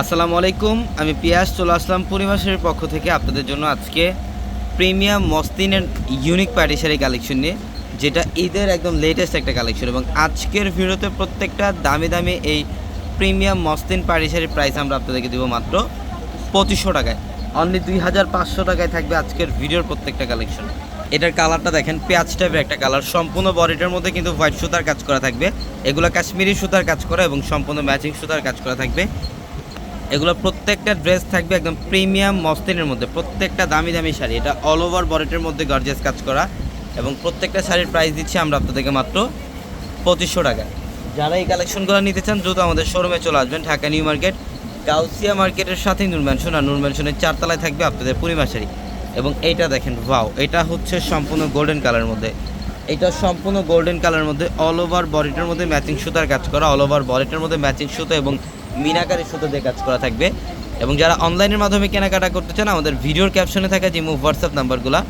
আসসালামু আলাইকুম, আমি পিয়াস, চলে আসলাম পরিমাসের পক্ষ থেকে আপনাদের জন্য আজকে প্রিমিয়াম মস্তিনের ইউনিক পার্টি কালেকশন নিয়ে, যেটা ঈদের একদম লেটেস্ট একটা কালেকশন এবং আজকের ভিডিওতে প্রত্যেকটা দামি দামি এই প্রিমিয়াম মস্তিন পার্টি প্রাইস আমরা আপনাদেরকে দেবো মাত্র পঁচিশশো টাকায়। অনলি দুই হাজার পাঁচশো টাকায় থাকবে আজকের ভিডিওর প্রত্যেকটা কালেকশন এটার কালারটা দেখেন, পেঁয়াজ টাইপের একটা কালার সম্পূর্ণ বডিটার মধ্যে কিন্তু হোয়াইট সুতার কাজ করা থাকবে। এগুলো কাশ্মীরি সুতার কাজ করা এবং সম্পূর্ণ ম্যাচিং সুতার কাজ করা থাকবে। এগুলো প্রত্যেকটা ড্রেস থাকবে একদম প্রিমিয়াম মস্তিনের মধ্যে। প্রত্যেকটা দামি দামি শাড়ি। এটা অল ওভার বডিটের মধ্যে গর্জিয়াস কাজ করা। এবং প্রত্যেকটা শাড়ির প্রাইস দিচ্ছি আমরা আপনাদেরকে মাত্র পঁচিশশো টাকা। যারা এই কালেকশনগুলো নিতে চান, দ্রুত আমাদের শোরুমে চলে আসবেন, ঢাকা নিউ মার্কেট, গাউসিয়া মার্কেটের সাথেই নূর ম্যানশন। আর নূর ম্যানশনের চারতলায় থাকবে আপনাদের পূর্ণিমা শাড়ি। এবং এইটা দেখেন ওয়াও এটা হচ্ছে সম্পূর্ণ গোল্ডেন কালারের মধ্যে। এটা সম্পূর্ণ গোল্ডেন কালারের মধ্যে অল ওভার বডিটার মধ্যে ম্যাচিং সুতার কাজ করা অল ওভার বডিটার মধ্যে ম্যাচিং সুতো এবং মিনাকারি সুতো দিয়ে কাজ করা থাকবে। এবং যারা অনলাইনের মাধ্যমে কেনাকাটা করতে চান, আমাদের ভিডিওর ক্যাপশনে থাকা যে মুভ হোয়াটসঅ্যাপ নাম্বারগুলো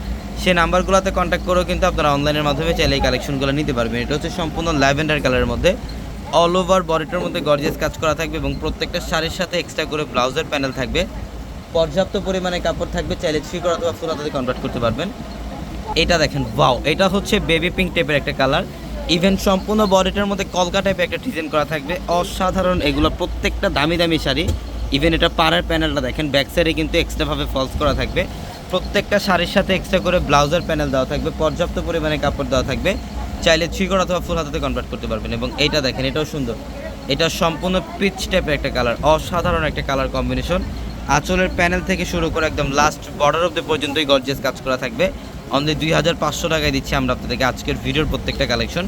সেই নাম্বারগুলোতে কন্ট্যাক্ট করেও কিন্তু আপনারা অনলাইনের মাধ্যমে চাইলে এই কালেকশনগুলো নিতে পারবেন। এটা হচ্ছে সম্পূর্ণ ল্যাভেন্ডার কালারের মধ্যে। অল ওভার বডিটার মধ্যে গর্জেস কাজ করা থাকবে এবং প্রত্যেকটা শাড়ির সাথে এক্সট্রা করে ব্লাউজের প্যানেল থাকবে। পর্যাপ্ত পরিমাণে কাপড় থাকবে, চাইলে থ্রি করা অথবা ফুল কনভার্ট করতে পারবেন। এটা দেখেন ওয়াও এটা হচ্ছে বেবি পিঙ্ক টাইপের একটা কালার ইভেন সম্পূর্ণ বডিটার মধ্যে কলকা টাইপের একটা ডিজাইন করা থাকবে। অসাধারণ এগুলো প্রত্যেকটা দামি দামি শাড়ি। ইভেন এটা পাড়ার প্যানেলটা দেখেন ব্যাক সাইডে কিন্তু এক্সট্রাভাবে ফলস করা থাকবে। প্রত্যেকটা শাড়ির সাথে এক্সট্রা করে ব্লাউজার প্যানেল দেওয়া থাকবে, পর্যাপ্ত পরিমাণে কাপড় দেওয়া থাকবে। চাইলে করা অথবা ফুল হাতাতে কনভার্ট করতে পারবেন এবং এইটা দেখেন, এটাও সুন্দর। এটা সম্পূর্ণ পিচ টাইপের একটা কালার অসাধারণ একটা কালার কম্বিনেশন আঁচলের প্যানেল থেকে শুরু করে একদম লাস্ট বর্ডার অব্দি পর্যন্তই গর্জেস কাজ করা থাকবে। অনলি দুই হাজার পাঁচশো টাকায় দিচ্ছি আমরা আপনাদেরকে আজকের ভিডিওর প্রত্যেকটা কালেকশন।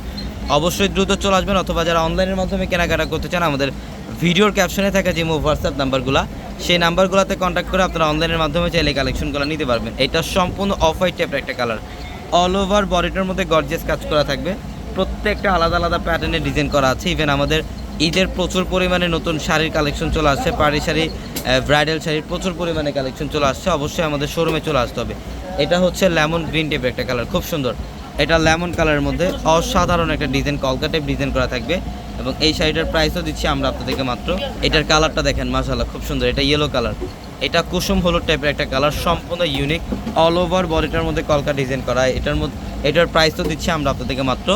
অবশ্যই দ্রুত চলে আসবেন অথবা যারা অনলাইনের মাধ্যমে কেনাকাটা করতে চান, আমাদের ভিডিওর ক্যাপশনে থাকা যে হোয়াটসঅ্যাপ নাম্বারগুলো, সেই নাম্বারগুলোতে কন্ট্যাক্ট করে আপনারা অনলাইনের মাধ্যমে চাইলে কালেকশনগুলো নিতে পারবেন। এটা সম্পূর্ণ অফ হোয়াইট টাইপের একটা কালার অল ওভার বডিটার মধ্যে গর্জিয়াস কাজ করা থাকবে। প্রত্যেকটা আলাদা আলাদা প্যাটার্নে ডিজাইন করা আছে। ইভেন আমাদের ঈদের প্রচুর পরিমাণে নতুন শাড়ির কালেকশন চলে আসছে। পাড়ি শাড়ি ব্রাইডাল শাড়ির প্রচুর পরিমাণে কালেকশন চলে আসছে। অবশ্যই আমাদের শোরুমে চলে আসতে হবে। এটা হচ্ছে লেমন গ্রিন টাইপের একটা কালার খুব সুন্দর। এটা লেমন কালারের মধ্যে অসাধারণ একটা ডিজাইন কলকা টাইপ ডিজাইন করা থাকবে। এবং এই শাড়িটার প্রাইসও দিচ্ছি আমরা আপনাদেরকে মাত্র। এটার কালারটা দেখেন মাশাল্লাহ খুব সুন্দর। এটা ইয়েলো কালার এটা কুসুম হলুদ টাইপের একটা কালার সম্পূর্ণ ইউনিক অল ওভার বডিটার মধ্যে কলকা ডিজাইন করা। এটার মধ্যে, এটার প্রাইসও দিচ্ছি আমরা আপনাদেরকে মাত্র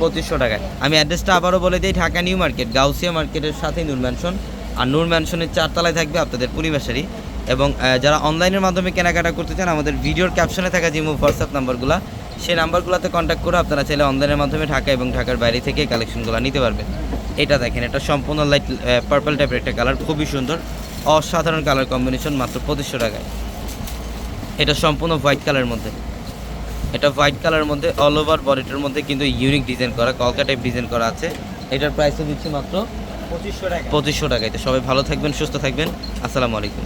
পঁচিশশো টাকায়। আমি অ্যাড্রেসটা আবারও বলে দিই, ঢাকা নিউ মার্কেট, গাউসিয়া মার্কেটের সাথেই নূর ম্যানশন আর নূর ম্যানশনের চারতলায় থাকবে আপনাদের পরিবেশেরই এবং যারা অনলাইনের মাধ্যমে কেনাকাটা করতে চান, আমাদের ভিডিওর ক্যাপশনে থাকা যে হোয়াটসঅ্যাপ নাম্বারগুলো সেই নাম্বারগুলোতে কন্ট্যাক্ট করে আপনারা চাইলে অনলাইনের মাধ্যমে ঢাকা এবং ঢাকার বাইরে থেকে কালেকশনগুলো নিতে পারবেন। এটা দেখেন, এটা সম্পূর্ণ লাইট পার্পল টাইপের একটা কালার খুবই সুন্দর, অসাধারণ কালার কম্বিনেশন মাত্র পঁচিশশো টাকায়। এটা সম্পূর্ণ হোয়াইট কালারের মধ্যে। এটা হোয়াইট কালারের মধ্যে অল ওভার বডিটার মধ্যে কিন্তু ইউনিক ডিজাইন করা কলকা টাইপ ডিজাইন করা আছে। এটার প্রাইসও দিচ্ছি মাত্র পঁচিশশো টাকা। পঁচিশশো টাকায়। তো সবাই ভালো থাকবেন সুস্থ থাকবেন। আসসালামু আলাইকুম।